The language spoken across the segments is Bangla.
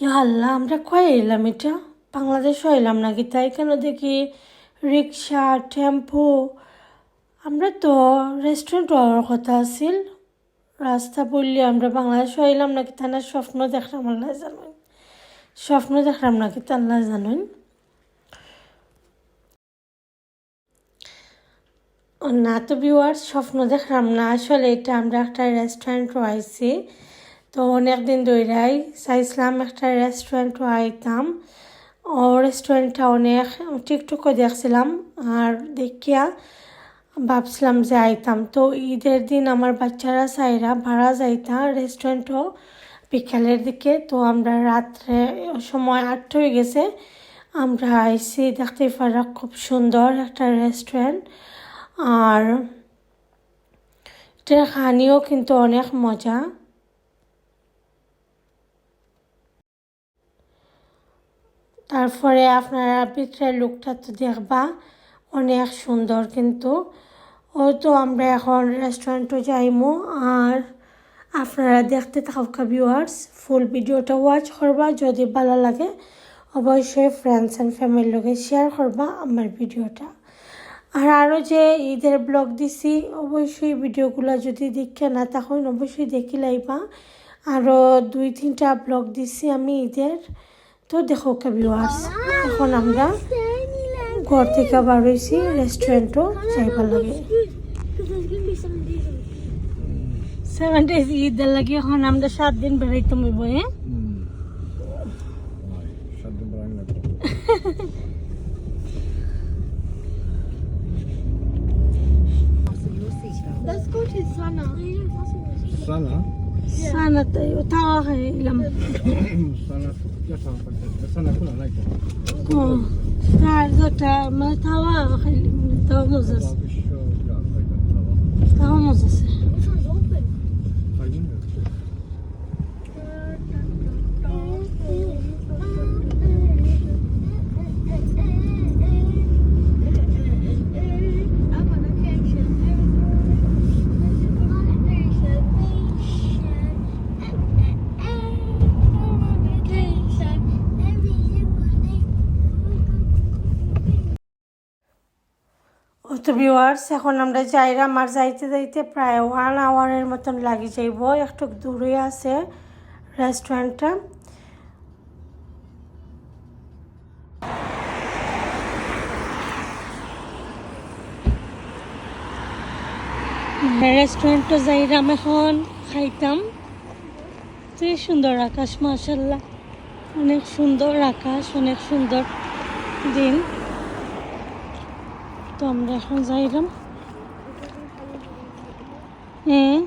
আল্লাহ, আমরা কয়ে এলাম এটা? বাংলাদেশও এলাম নাকি তাই? কেন দেখি রিক্সা, টেম্পো? আমরা তো রেস্টুরেন্ট হওয়ার কথা আছিল। রাস্তা বললি আমরা বাংলাদেশও এলাম নাকি তা না? স্বপ্ন দেখলাম আল্লাহ জানুন। স্বপ্ন দেখলাম নাকি তা আল্লাহ জানুন। না তো বিওয়ার স্বপ্ন দেখলাম না। আসলে এটা আমরা একটা রেস্টুরেন্ট আইছি তো অনেক দিন ধরেই চাইছিলাম একটা রেস্টুরেন্ট আইতাম। ও রেস্টুরেন্টটা অনেক, টিকটুকও দেখছিলাম আর দেখিয়া ভাবছিলাম যে আইতাম। তো ঈদের দিন আমার বাচ্চারা চাইরা ভাড়া যাইতাম রেস্টুরেন্টও বিকালের দিকে। তো আমরা রাত্রে সময় আটটা হয়ে গেছে। আমরা আইসি দেখতে পারা খুব সুন্দর একটা রেস্টুরেন্ট আর এটার খানিও কিন্তু অনেক মজা। তারপরে আপনারা ভিতরে লুকটা তো দেখবা, অনেক সুন্দর কিন্তু। ও তো আমরা এখন রেস্টুরেন্টও যাইমু আর আপনারা দেখতে থাকা ভিউয়ার্স ফুল ভিডিওটা ওয়াচ করবা, যদি ভালো লাগে অবশ্যই ফ্রেন্ডস অ্যান্ড ফ্যামিলির লগে শেয়ার করবা আমার ভিডিওটা আর আরও যে ঈদের ব্লগ দিছি, অবশ্যই ভিডিওগুলো যদি দেখে না তখন অবশ্যই দেখি লাইবা। আরও দুই তিনটা ব্লগ দিছি আমি ঈদের। তো দেখো ভিউয়ার্স এখন আমরা ঘর থেকে বার হয়েছি রেস্টুরেন্টও যাইবার লাগে। সেভেন ডেজ ঈদের লাগে এখন আমরা সাত দিন বেড়াইতে হইব হ্যাঁ Let's go to Sana. সানা Sanat yatağı ilam. Sanat yatağı. Sanat kuna nayta. Ko. Sar zota ma tawa ilim. Tavamız as. Tavamız as. Viewers এখন আমরা যাইরাম আর যাইতে যাইতে প্রায় ওয়ান আওয়ারের মতন লাগি যাইব। একটু দূরে আছে রেস্টুরেন্টটা রেস্টুরেন্টে যাইরাম এখন, খাইতাম। তো সুন্দর আকাশ মাশাল্লাহ অনেক সুন্দর আকাশ, অনেক সুন্দর দিন। তো আমরা এখন যাইলাম। হ্যাঁ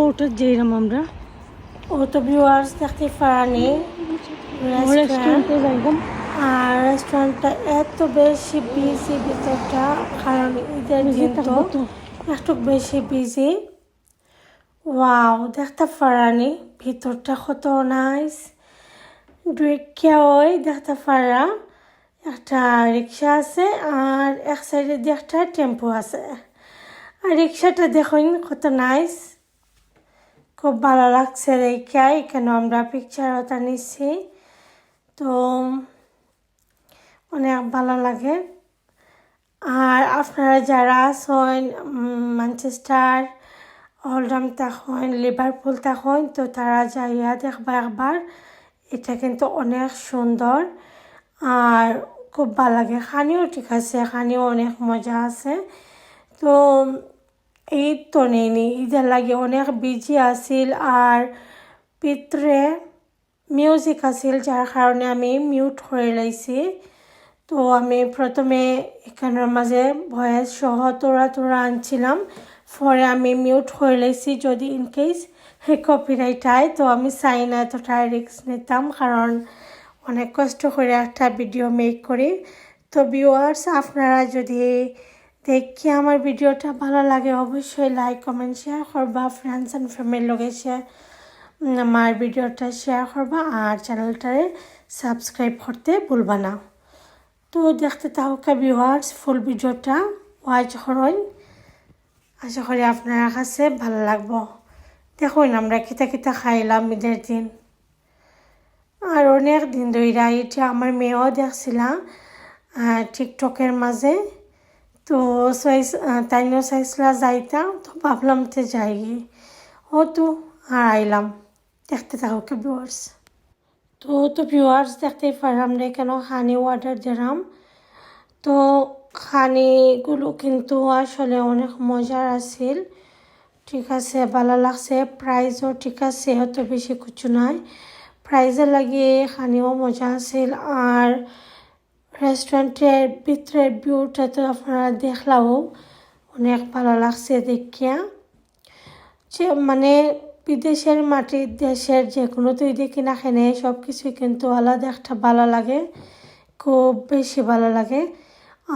ওটা যাইলাম আমরা। ও তো ভিউয়ার্স দেখতে পারানি রেস্টুরেন্টে যাইলাম। আর রেস্টুরেন্টটা এত বেশি বিজি ভিতরটা কারণ ঈদের দিন তো। একটু বেশি বিজি ওয়াও দেখতে পারানি ভিতরটা কত নাইস ডুইকিয়া ওই দেখতে পারা। একটা রিক্সা আছে আর এক সাইডে দিয়ে একটা টেম্পো আছে। আর রিক্সাটা দেখুন কত নাইস খুব ভালো লাগছে রেখা এখানে আমরা পিকচার ওটা নিচ্ছি। তো, অনেক ভালো লাগে। আর আপনারা যারা আছেন ম্যানচেস্টার হলডাম তখন লিভারপুল তখন, তো তারা যাইয়া দেখবা একবার। এটা কিন্তু অনেক সুন্দর। আর খুব ভালো লাগে। খানিও ঠিক আছে, খানিও অনেক মজা আছে। তো ঈদ তো নেইনি, ঈদের লাগে অনেক বিজি আছিল আর ভিতরে মিউজিক আছিল, যার কারণে আমি মিউট করে লাইছি তো আমি প্রথমে এখানের মাঝে ভয়েস সহ তোরা তোরা আনছিলাম, পরে আমি মিউট করে লাইছি যদি ইন কেস কপিরাইট আয়, তো আমি চাই না এতটা রিক্স নিতাম, কারণ অনেক কষ্ট করে একটা ভিডিও মেক করি। তো ভিউয়ার্স আপনারা যদি দেখি আমার ভিডিওটা ভালো লাগে, অবশ্যই লাইক কমেন্ট শেয়ার করবা। ফ্রেন্ডস অ্যান্ড ফ্যামিলির লগে শেয়ার আমার ভিডিওটা শেয়ার করবা। আর চ্যানেলটারে সাবস্ক্রাইব করতে ভুলবা না। তো দেখতে থাকা ভিউয়ার্স ফুল ভিডিওটা ওয়াচ করেন। আশা করি আপনার কাছে ভালো লাগবো। দেখুন আমরা কিতা কিতা খাইলাম ঈদের দিন। আর অনেক দিন ধইরা এটা আমার মেয়েও দেখছিলাম টিকটকের মাঝে। তো চাইস তাইনও চাইছিলা যাইতাম, তো ভাবলাম তো যাই। ও তো আর আইলাম। দেখতে থাকো কে ভিউয়ার্স তো তো ভিউয়ার্স দেখতে পারলাম রে কেন হানি অর্ডার দিলাম। তো খানিগুলো কিন্তু আসলে অনেক মজার আছিল। ঠিক আছে, ভালো লাগছে প্রাইসও ঠিক আছে, অত বেশি কিছু নয় প্রাইজের লাগে খানিও মজা আছিল আর রেস্টুরেন্টের ভিতরের ভিউটা তো আপনারা দেখলাও অনেক ভালো লাগছে দেখিয়া। যে মানে বিদেশের মাটির দেশের যে কোনো তুই দেখি না খেনে সব কিছুই কিন্তু আলাদা একটা ভালো লাগে, খুব বেশি ভালো লাগে।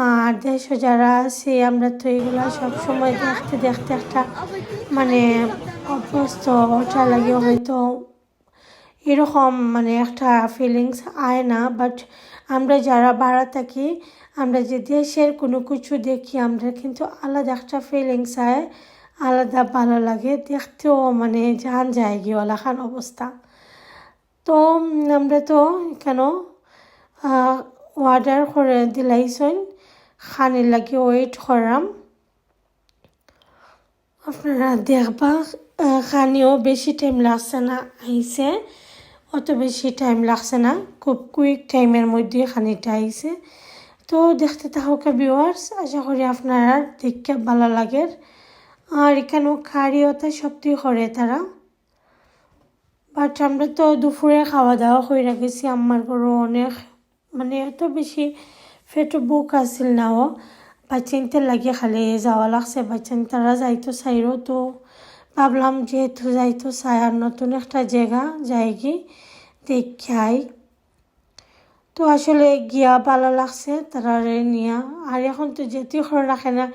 আর দেশে যারা আছে, আমরা তো এগুলো সবসময় দেখতে দেখতে একটা মানে অভ্যস্ত ওটা লাগে হয়তো। এরকম মানে একটা ফিলিংস আয় না বাট আমরা যারা ভাড়া থাকি, আমরা যে দেশের কোনো কিছু দেখি, আমরা কিন্তু আলাদা একটা ফিলিংস আয়, আলাদা ভালো লাগে, দেখতেও মানে জান যায় গিয়ে খান অবস্থা। তো আমরা তো কেন অর্ডার করে দিলাইছেন খানির লাগে ওয়েট করাম। আপনারা দেখবা খানিও বেশি টাইম লাগছে না আইছে অত বেশি টাইম লাগছে না। খুব কুইক টাইমের মধ্যে খানিটা আইছে। তো দেখতে থাকুক ভিউয়ার্স আশা করি আপনারা দেখতে ভালো লাগে। আর এখানেও খাড়িওতে সত্যি করে তারা। বাট আমরা তো দুপুরে খাওয়া দাওয়া হয়ে গেছি আমার ঘরও অনেক মানে এত বেশি ফেটো বুক আসিল নাও বাচ্চাইতে লাগে খালি যাওয়া লাগছে। বাচ্চান তারা যাইতো চাইরও তো ভাবলাম যেহেতু যাইতো আর নতুন একটা জায়গা যাই কি দেখাই তো আসলে গিয়া ভালো লাগছে তারা নিয়া। আর এখন তো যেতে খরা রাখে না,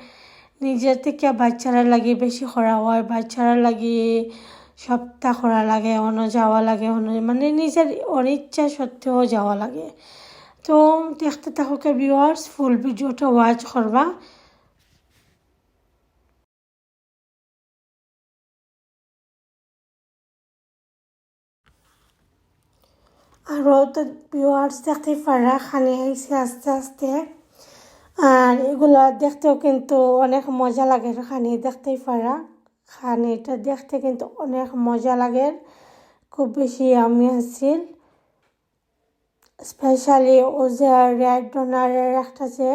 নিজের থেকে বাচ্চারা লাগে বেশি খরা হয়। বাচ্চারা লাগে সপ্তাহ করা লাগে, অন্য যাওয়া লাগে, অন্য মানে নিজের অনিচ্ছা সত্ত্বেও যাওয়া লাগে। তো দেখতে থাকুক ভিউয়ার্স ফুল ভিডিওটা ওয়াচ করবা। আরও তো ভিউয়ার্স দেখতে পারা খালি আইসে আস্তে আস্তে। আর এগুলো দেখতেও কিন্তু অনেক মজা লাগে, খানি দেখতেই পারা। খানিটা দেখতে কিন্তু অনেক মজা লাগে, খুব বেশি আমি আছিল স্পেশালি ও যে রেড ডোনারের একটা যে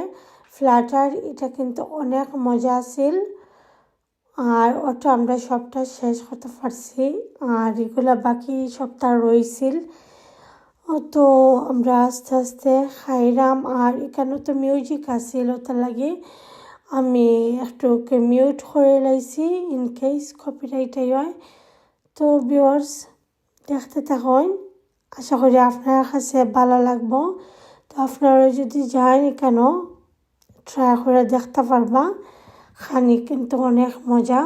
ফ্ল্যাটার এটা কিন্তু অনেক মজা আছিল আর ওটা আমরা সবটা শেষ করতে পারছি। আর এগুলা বাকি সবটা রয়েছিল তো আমরা আস্তে আস্তে খাইলাম আর এখানে তো মিউজিক আছিল ওটা লাগে। আমি একটু মিউট করে লাইছি ইন কেস কপিরাইটাই হয়। তো ভিউয়ার্স দেখতে থাকুন। আশা করি আপনার কাছে ভালো লাগবো। তো আপনারা যদি যান কেন ট্রাই করে দেখতে পারবা। খানি কিন্তু অনেক মজা।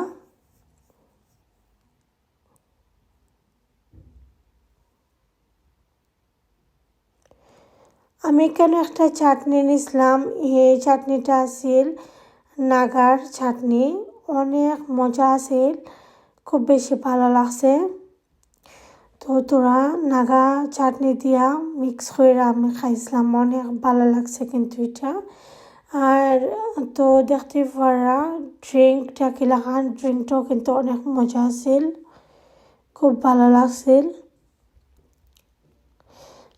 আমি কেন একটা চাটনি নিছিলাম? এই চাটনিটা আছিল নাগার চাটনি। অনেক মজা আছিল। খুব বেশি ভালো লাগছে। তো তোরা নাগা চাটনি দিয়া মিক্স করে আমি খাইছিলাম। অনেক ভালো লাগছে কিন্তু এটা। আর তো দেখতে পারা ড্রিঙ্কটা কিলাখান ড্রিঙ্কটাও কিন্তু অনেক মজা আছিল। খুব ভালো লাগছিল।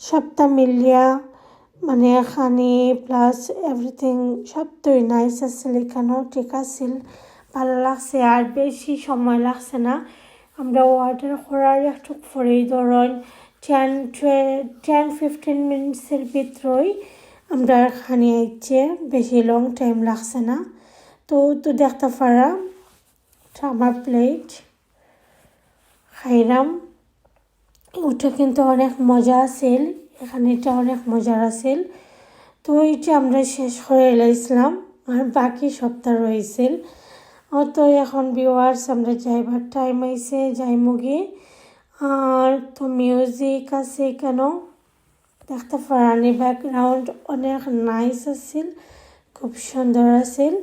সবটা মিলিয়া মানে খানি প্লাস এভরিথিং সব সবটাই নাইস আছিল এখানেও ঠিক আছিল ভালো লাগছে, আর বেশি সময় লাগছে না। আমরা অর্ডার করার একটু পরেই ধরুন টেন টেন ফিফটিন মিনিটসের ভিতরেই আমরা খানি আইছে, বেশি লং টাইম লাগছে না। তো তো দেখতে পারা, আমার প্লেট খাইলাম। ওটা কিন্তু অনেক মজা আছিল। এখানে এটা অনেক মজার আছিল। তো এইটা আমরা শেষ করে এলাইছিলাম আর বাকি সপ্তাহ রয়েছিল তো এখন ভিউয়ার্স আমরা যাইবার টাইম আইছে যাই মুগি আর তো মিউজিক আছে কেন? দেখতে পারানি ব্যাকগ্রাউন্ড অনেক নাইস আছিল, খুব সুন্দর আছিল।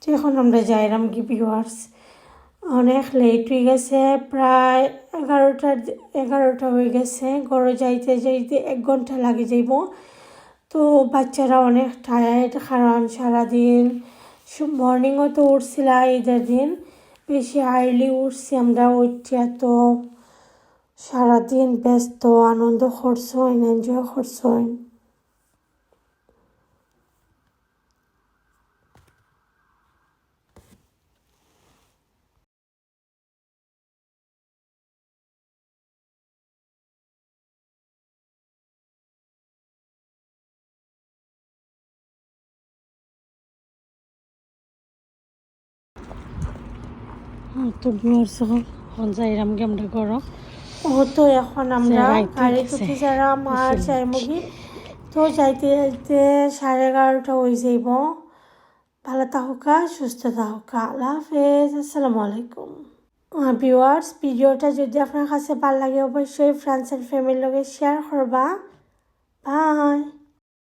তো এখন আমরা যাইলাম কি ভিউয়ার্স অনেক লেট হয়ে গেছে, প্রায় এগারোটা এগারোটা হয়ে গেছে। ঘরে যাইতে যাইতে এক ঘণ্টা লাগে যাইব। তো বাচ্চারা অনেক টায়ার্ড কারণ সারাদিন মর্নিংও তো উঠছিলা ঈদের দিন। বেশি আর্লি উঠছি আমরা উঠিয়া তো সারাদিন ব্যস্ত, আনন্দ করছইন এনজয় করছইন তো বিয়ার্স হন যাইরাম গে আমরা করো ও তো এখন আমরা গাড়ি যাইমুগি তো যাইতে যাইতে সাড়ে এগারোটা হয়ে যাইব ভালো থাকুকা সুস্থ থাকুকা আল্লাহ হাফেজ আসসালামু আলাইকুম ভিউয়ার্স ভিডিওটা যদি আপনার কাছে ভালো লাগে অবশ্যই। ফ্রেন্ডস অ্যান্ড ফ্যামিলির লগে শেয়ার করবা বাই